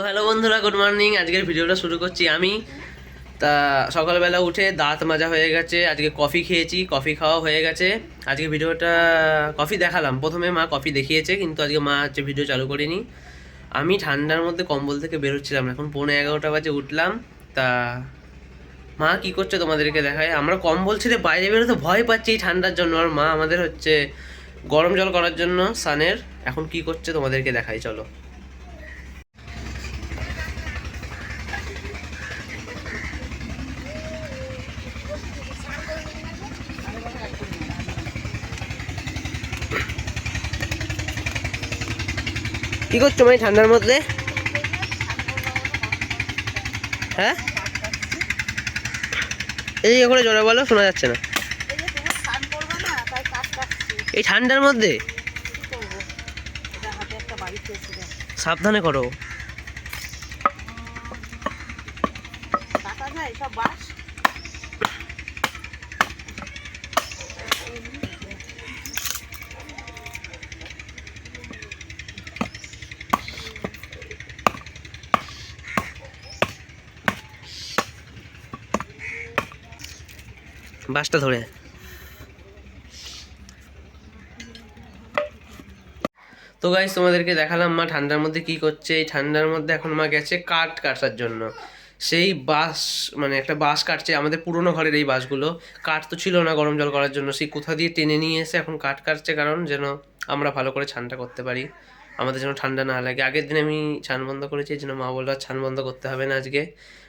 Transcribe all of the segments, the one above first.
তো হ্যালো বন্ধুরা good morning আজকের ভিডিওটা শুরু করছি আমি। তা সকালবেলা উঠে দাঁত মাজা হয়ে গেছে, আজকে কফি খেয়েছি কফি খাওয়া হয়ে গেছে। আজকে ভিডিওটা কফি দেখালাম। প্রথমে মা কফি দেখিয়েছে, কিন্তু আজকে মা হচ্ছে ভিডিও চালু করিনি। আমি ঠান্ডার মধ্যে কম্বল থেকে বেরোচ্ছিলাম। এখন পৌনে এগারোটা বাজে উঠলাম। তা মা কি করছে তোমাদেরকে দেখায় আমরা কম্বল ছেড়ে বাইরে বেরোতে ভয় পাচ্ছি ঠান্ডার জন্য। আর মা আমাদের হচ্ছে গরম জল করার জন্য সানের। এখন কি করছে তোমাদেরকে দেখাই? চলো। কি করছ মানে ঠান্ডার মধ্যে? হ্যাঁ? এই করে জোরে বলো, শোনা যাচ্ছে না। এই ঠান্ডার মধ্যে? সাবধানে করো। বাসটা ধরে। তো গাইস তোমাদেরকে দেখালাম মা ঠান্ডার মধ্যে কি করছে। এই ঠান্ডার মধ্যে এখন মা গেছে কাঠ কাটার জন্য। সেই বাঁশ মানে একটা বাঁশ কাটছে আমাদের পুরোনো ঘরের এই বাঁশগুলো কাঠ তো ছিল না গরম জল করার জন্য। সেই কোথা দিয়ে টেনে নিয়ে এসে এখন কাঠ কাটছে কারণ যেন আমরা ভালো করে ছানটা করতে পারি। আমাদের যেন ঠান্ডা না লাগে। আগের দিন আমি ছান বন্ধ করেছি জন্য মা বলল ছান বন্ধ করতে হবে না আজকে।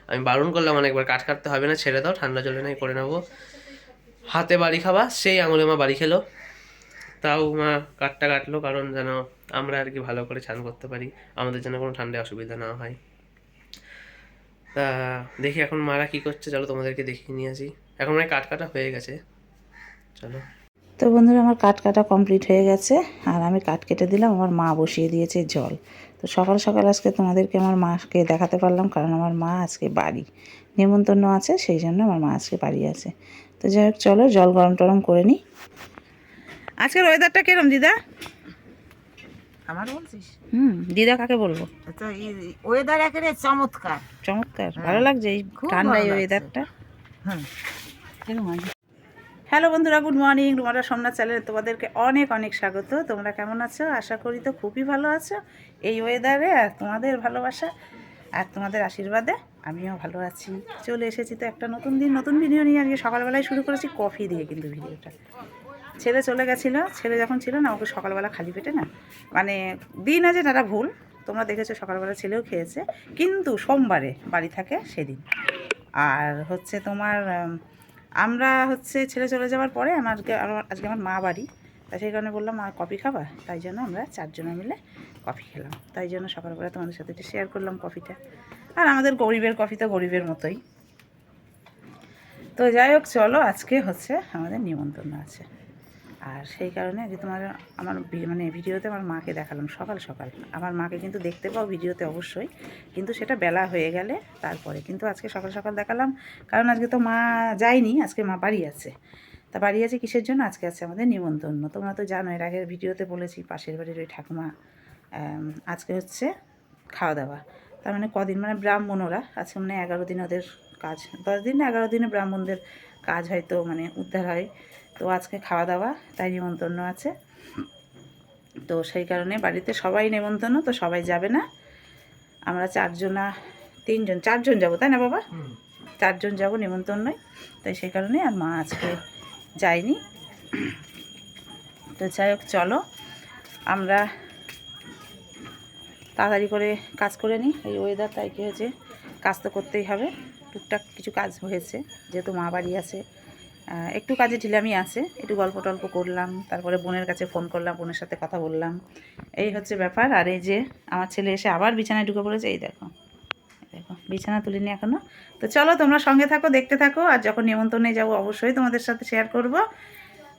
আমি বারণ করলাম অনেকবার, কাঠ কাটতে হবে না, ছেড়ে দাও, ঠান্ডা জলে নাই করে নেব। হাতে বাড়ি খাওয়া সেই আঙুলে মা বাড়ি খেলো। তাও মা কাঠটা কাটলো কারণ যেন আমরা আর কি ভালো করে চান করতে পারি। আমাদের যেন কোনো ঠান্ডায় অসুবিধা না হয়। তা দেখি এখন মারা কি করছে, চলো তোমাদেরকে দেখিয়ে নিয়ে আসি। এখন মানে কাঠ কাটা হয়ে গেছে। চলো। তো বন্ধুরা, আমার কাঠ কাটা কমপ্লিট হয়ে গেছে। আর আমি কাঠ কেটে দিলাম, আমার মা বসিয়ে দিয়েছে জল। তো সকাল সকাল আজকে তোমাদেরকে আমার মাকে দেখাতে পারলাম, কারণ আমার মা আজকে বাড়ি। নিমন্ত্রণ আছে, সেই জন্য আমার মা আজকে বাড়ি আছে। তো যাই হোক চলো জল গরম টরম করে নিই। আজকের ওয়েদারটা কিরম দিদা? আমার বলছিস? হুম দিদা কাকে বলব? তো ওয়েদার একেবারে চমৎকার। চমৎকার ভালো লাগছে এই ঠান্ডা এই। ওয়েদারটা হুম। হ্যালো বন্ধুরা গুড মর্নিং রুমারা সোমনাথ চ্যানেলে তোমাদেরকে অনেক অনেক স্বাগত। তোমরা কেমন আছো? আশা করি তো খুবই ভালো আছো। এই ওয়েদারে আর তোমাদের ভালোবাসা আর তোমাদের আশীর্বাদে আমিও ভালো আছি। চলে এসেছি তো একটা নতুন দিন, নতুন ভিডিও নিয়ে। আজকে সকালবেলায় শুরু করেছি কফি দিয়ে কিন্তু ভিডিওটা ছেলে চলে গেছিল, ছেলে যখন ছিল না, ওকে সকালবেলা খালি পেটে না মানে দিন আছে তারা ভুল, তোমরা দেখেছ সকালবেলা ছেলেও খেয়েছে, কিন্তু সোমবারে বাড়ি থাকে সেদিন। আর হচ্ছে তোমার আমরা হচ্ছে ছেলে চলে যাওয়ার পরে আমার আজকে আমার মা বাড়ি তাই সেই কারণে বললাম, মা কফি খাবা? তাই জন্য আমরা চারজনে মিলে কফি খেলাম। তাই জন্য সকালবেলা তোমাদের সাথে একটু শেয়ার করলাম কফিটা আর আমাদের গরিবের কফি তো গরিবের মতোই। তো যাই হোক, চলো, আজকে হচ্ছে আমাদের নিমন্ত্রণ আছে। আর সেই কারণে আজকে তোমার আমার মানে ভিডিওতে আমার মাকে দেখালাম সকাল সকাল। আমার মাকে কিন্তু দেখতে পাও ভিডিওতে অবশ্যই, কিন্তু সেটা বেলা হয়ে গেলে তারপরে। কিন্তু আজকে সকাল সকাল দেখালাম, কারণ আজকে তো মা যায়নি, আজকে মা বাড়ি আছে। তা বাড়ি আছে কিসের জন্য? আজকে আছে আমাদের নিমন্ত্রণ। তোমরা তো জানো, এর আগের ভিডিওতে বলেছি পাশের বাড়ির ওই ঠাকুমা আজকে হচ্ছে খাওয়া দাওয়া। তার মানে কদিন? মানে ব্রাহ্মণরা। আজকে মানে এগারো দিন ওদের কাজ। দশ দিন না এগারো দিনে ব্রাহ্মণদের কাজ হয়তো মানে উদ্ধার হয়। তো আজকে খাওয়া দাওয়া তাই নিমন্ত্রণ আছে। তো সেই কারণে বাড়িতে সবাই নেমন্তন্ন তো সবাই যাবে না। আমরা চারজনা তিনজন চারজন যাব তাই না বাবা? চারজন যাব নেমন্তন্নয় তাই সেই কারণে আর মা আজকে যায়নি। তো যাই হোক চলো। আমরা তাড়াতাড়ি করে কাজ করে নিই। এই ওয়েদার তাই কী হয়েছে, কাজ তো করতেই হবে। টুকটাক কিছু কাজ হয়েছে, যেহেতু মা বাড়ি আছে। একটু কাজে ঢিলামি আছে, একটু গল্প টল্প করলাম, তারপরে বোনের কাছে ফোন করলাম, বোনের সাথে কথা বললাম। এই হচ্ছে ব্যাপার। আর এই যে আমার ছেলে এসে আবার বিছানায় ঢুকে পড়েছে, এই দেখো দেখো, বিছানা তুলিনি এখনও তো চলো তোমরা সঙ্গে থাকো, দেখতে থাকো, আর যখন নিমন্ত্রণে যাব অবশ্যই তোমাদের সাথে শেয়ার করব।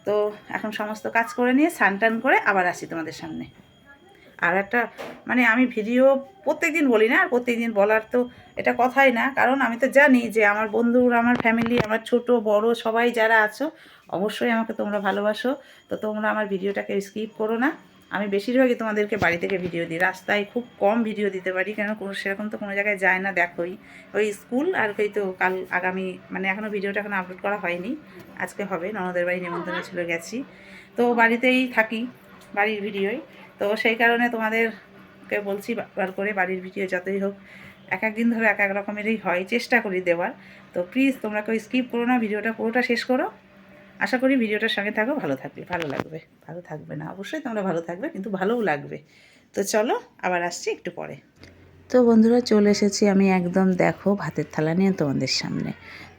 তো এখন সমস্ত কাজ করে নিয়ে স্নান টান করে আবার আসি তোমাদের সামনে। আর একটা মানে আমি ভিডিও প্রত্যেকদিন বলি না, আর প্রত্যেকদিন বলার তো এটা কথাই না। কারণ আমি তো জানি যে আমার বন্ধুরা, আমার ফ্যামিলি আমার ছোট, বড় সবাই যারা আছো, অবশ্যই আমাকে তোমরা ভালোবাসো। তো তোমরা আমার ভিডিওটাকে স্কিপ করো না। আমি বেশিরভাগই তোমাদেরকে বাড়ি থেকে ভিডিও দিই। রাস্তায় খুব কম ভিডিও দিতে পারি, কেন কোনো, সেরকম তো কোনো জায়গায় যায় না, দেখোই। ওই স্কুল আর ওই তো কাল আগামী মানে এখনও ভিডিওটা এখন আপলোড করা হয়নি। আজকে হবে, ননদের বাড়ি নিমন্ত্রণ ছিল গেছি। তো বাড়িতেই থাকি, বাড়ির ভিডিওই তো সেই কারণে তোমাদেরকে বলছি বার করে বাড়ির ভিডিও যতই হোক, এক এক দিন ধরে এক এক রকমেরই হয়, চেষ্টা করি দেওয়ার। তো প্লিজ তোমরা কেউ স্কিপ করো না, ভিডিওটা পুরোটা শেষ করো। আশা করি ভিডিওটার সঙ্গে থাকো, ভালো থাকবে, ভালো লাগবে, ভালো থাকবে না, অবশ্যই তোমরা ভালো থাকবে, কিন্তু ভালোও লাগবে। তো চলো, আবার আসছি একটু পরে। তো বন্ধুরা চলে এসেছি আমি একদম, দেখো, ভাতের থালা নিয়ে তোমাদের সামনে।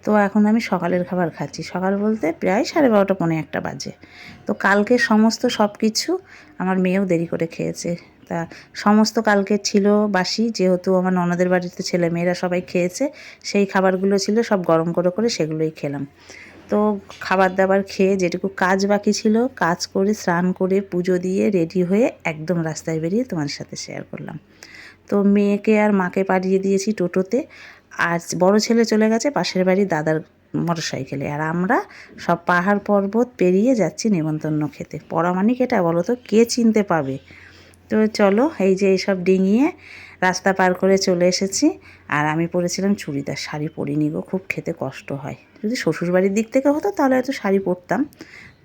তো এখন আমি সকালের খাবার খাচ্ছি। সকাল বলতে প্রায় সাড়ে বারোটা পনেরো একটা বাজে। তো কালকে সমস্ত সব কিছু আমার মেয়েও দেরি করে খেয়েছে। তা সমস্ত কালকে ছিল বাসি, যেহেতু আমার ননদের বাড়িতে ছেলে মেয়েরা সবাই খেয়েছে, সেই খাবারগুলো ছিল সব গরম করে করে সেগুলোই খেলাম। তো খাবার দাবার খেয়ে যেটুকু কাজ বাকি ছিল, কাজ করে, স্নান করে, পুজো দিয়ে রেডি হয়ে একদম রাস্তায় বেরিয়ে তোমার সাথে শেয়ার করলাম। তো মেয়েকে আর মাকে পাঠিয়ে দিয়েছি টোটোতে। আর বড় ছেলে চলে গেছে, পাশের বাড়ি দাদার মোটর সাইকেলে আর আমরা সব পাহাড় পর্বত পেরিয়ে যাচ্ছি নেমন্তন্ন খেতে। পরামানিক এটা বলো তো, কে চিনতে পাবে? তো চলো, এই যে এইসব ডিঙিয়ে রাস্তা পার করে চলে এসেছি। আর আমি পরেছিলাম চুড়িদার, শাড়ি পরিনি গো, খুব খেতে কষ্ট হয়। যদি শ্বশুরবাড়ির দিক থেকে হতো তাহলে হয়তো শাড়ি পরতাম।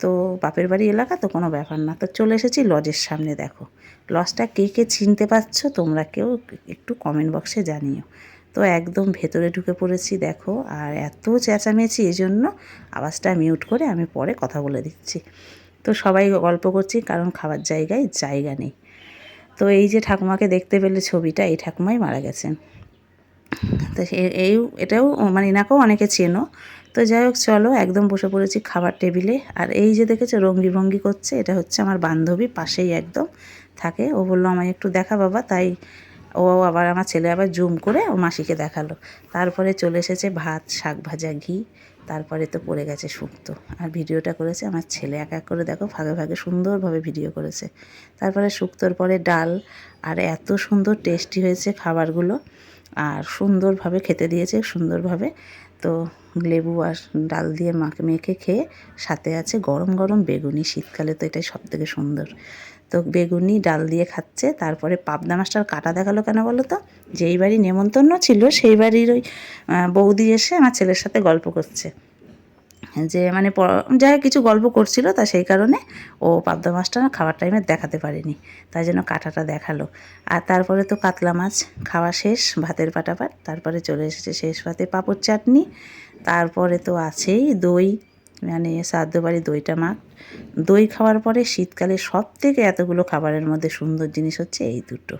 তো বাপের বাড়ি এলাকা তো কোনো ব্যাপার না। তো চলে এসেছি লজের সামনে, দেখো। লজটা কে কে চিনতে পারছ তোমরা কেউ একটু কমেন্ট বক্সে জানিও। তো একদম ভেতরে ঢুকে পড়েছি, দেখো। আর এত চেঁচামেচি এই জন্য আওয়াজটা মিউট করে আমি পরে কথা বলে দিচ্ছি। তো সবাই গল্প করছি, কারণ খাবার জায়গায় জায়গা নেই। তো এই যে ঠাকুমাকে দেখতে পেলে ছবিটা, এই ঠাকুমাই মারা গেছেন। তো এই, এটাও মানে এনাকেও অনেকে চেনো। তো যাই হোক, চলো, একদম বসে পড়েছি খাবার টেবিলে। আর এই যে দেখেছ রঙ্গি ভঙ্গি করছে, এটা হচ্ছে আমার বান্ধবী, পাশেই একদম থাকে। ও বলল, আমায় একটু দেখা বাবা। তাই ও আবার, আমার ছেলে আবার জুম করে ও মাসিকে দেখাল। তারপরে চলে এসেছে ভাত, শাক ভাজা, ঘি। তারপরে তো পড়ে গেছে শুক্তো আর ভিডিওটা করেছে আমার ছেলে। এক এক করে দেখো, ভাগে ভাগে সুন্দরভাবে ভিডিও করেছে। তারপরে শুক্তোর পরে ডাল। আর এত সুন্দর টেস্টি হয়েছে খাবারগুলো। আর সুন্দরভাবে খেতে দিয়েছে, সুন্দরভাবে। তো লেবু আর ডাল দিয়ে মাকে মেখে খেয়ে সাথে আছে গরম গরম বেগুনি। শীতকালে তো এটাই সব থেকে সুন্দর। তো বেগুনি ডাল দিয়ে খাচ্ছে। তারপরে পাবদা মাছটার কাটা দেখাল কেন বলো তো? যেই বাড়ি নেমন্তন্ন ছিল, সেই বাড়ির ওই বৌদি এসে আমার ছেলের সাথে গল্প করছে। যে মানে যাই কিছু গল্প করছিল, তা সেই কারণে ও পাবদা মাছটা না খাওয়ার টাইমে দেখাতে পারেনি। তাই জন্য কাঁটাটা দেখাল। আর তারপরে তো কাতলা মাছ খাওয়া শেষ, ভাতের পাটাপাট। তারপরে চলে এসেছে শেষ ভাতে পাঁপড় চাটনি। তারপরে তো আছেই দই। মানে শ্রাদ্ধ বাড়ি দইটা মাখ দই খাওয়ার পরে শীতকালে সব থেকে এতগুলো খাবারের মধ্যে সুন্দর জিনিস হচ্ছে এই দুটো।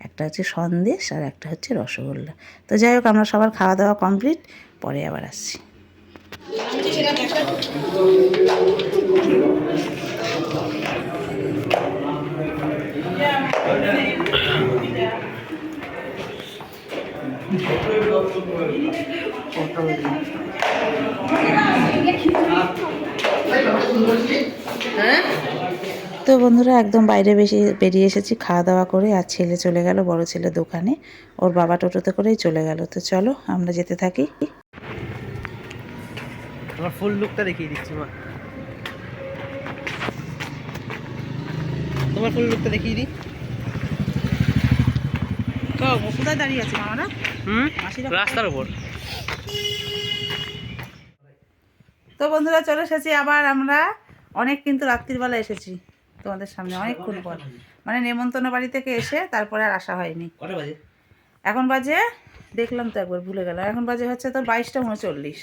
একটা হচ্ছে সন্দেশ আর একটা হচ্ছে রসগোল্লা। তো যাই হোক, আমরা সবার খাওয়া দাওয়া কমপ্লিট, পরে আবার আসছি। বন্ধুরা একদম বাইরে বেশি বেরিয়ে এসেছি খাওয়া দাওয়া করে আর ছেলে চলে গেল বড় ছেলে দোকানে। ওর বাবা টোটোতে করেই চলে গেল। তো চলো আমরা যেতে থাকি। আমার ফুল লুকটা দেখিয়ে দিচ্ছি মা। তোমার ফুল লুকটা দেখিয়ে দিই। তো কোথায় দাঁড়িয়ে আছি মামারা? হুম? রাস্তার উপর। তো বন্ধুরা চলে এসেছি আবার আমরা। অনেক কিন্তু রাত্রিবেলা এসেছি। তোমাদের সামনে অনেকক্ষণ পর। মানে নেমন্তন্ন বাড়ি থেকে এসে তারপরে আর আসা হয়নি। এখন বাজে দেখলাম তো একবার ভুলে গেলাম। এখন বাজে হচ্ছে তোর বাইশটা উনচল্লিশ।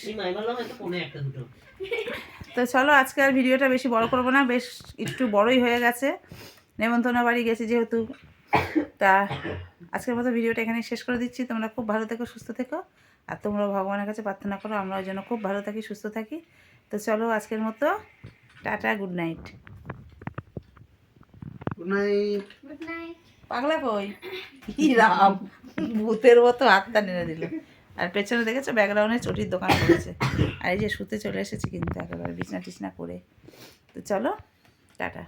তো চলো আজকে আর ভিডিওটা বেশি বড় করব না বেশ একটু বড়ই হয়ে গেছে। নেমন্তন্ন বাড়ি গেছি যেহেতু। তা আজকের মতো ভিডিওটা এখানে শেষ করে দিচ্ছি। তোমরা খুব ভালো থেকো সুস্থ থেকো। আর তোমরা ভগবানের কাছে প্রার্থনা করো আমরা ওই জন্য খুব ভালো থাকি সুস্থ থাকি। তো চলো আজকের মতো tata good night. Good night পাগলা কই কি রাম? ভূতের মতো হাতটা নেড়ে দিল। আর পেছনে দেখেছ ব্যাকগ্রাউন্ডে চটির দোকান করেছে। আর এই যে শুতে চলে এসেছি কিন্তু একেবারে বিছনা টিছনা করে। তো চলো টাটা।